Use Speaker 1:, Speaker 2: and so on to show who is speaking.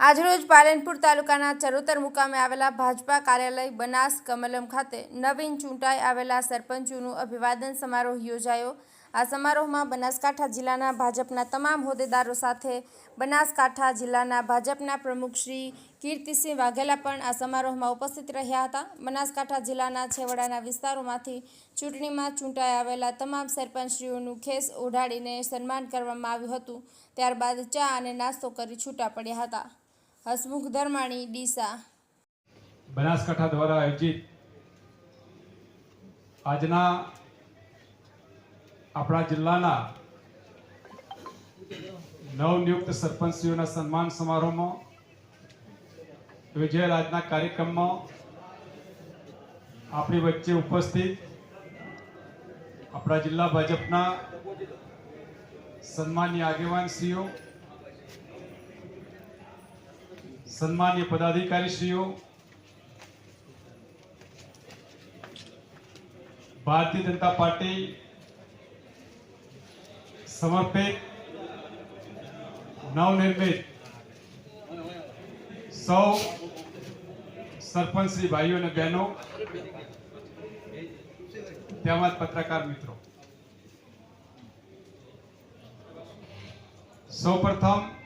Speaker 1: આજરોજ પાલનપુર તાલુકાના ચરોતર મુકામે આવેલા ભાજપા કાર્યાલય બનાસ કમલમ ખાતે નવીન ચૂંટાઈ આવેલા સરપંચોનું અભિવાદન સમારોહ યોજાયો. આ સમારોહમાં બનાસકાંઠા જિલ્લાના ભાજપના તમામ હોદ્દેદારો સાથે બનાસકાંઠા જિલ્લાના ભાજપના પ્રમુખ શ્રી કીર્તિસિંહ વાઘેલા પણ આ સમારોહમાં ઉપસ્થિત રહ્યા હતા. બનાસકાંઠા જિલ્લાના છેવાડાના વિસ્તારોમાંથી ચૂંટણીમાં ચૂંટાઈ આવેલા તમામ સરપંચશ્રીઓનું ખેસ ઓઢાડીને સન્માન કરવામાં આવ્યું હતું. ત્યારબાદ ચા અને નાસ્તો કરી છૂટા પડ્યા હતા. હસમુખ ધર્માણી, ડીસા.
Speaker 2: બનાસકાંઠા દ્વારા આયોજિત આજના આપણા જિલ્લાના નવનિયુક્ત સરપંચશ્રીઓના સન્માન સમારોહમાં યોજાયેલ આજના કાર્યક્રમમાં આપણી વચ્ચે ઉપસ્થિત આપણા જિલ્લા ભાજપના સન્માનની આગેવાનશ્રીઓ સન્માનીય પદાધિકારીશ્રીઓ ભારતીય જનતા પાર્ટી સમર્પિત નવનિર્મિત સૌ સરપંચ શ્રી ભાઈઓ અને બહેનો તેમજ પત્રકાર મિત્રો સૌપ્રથમ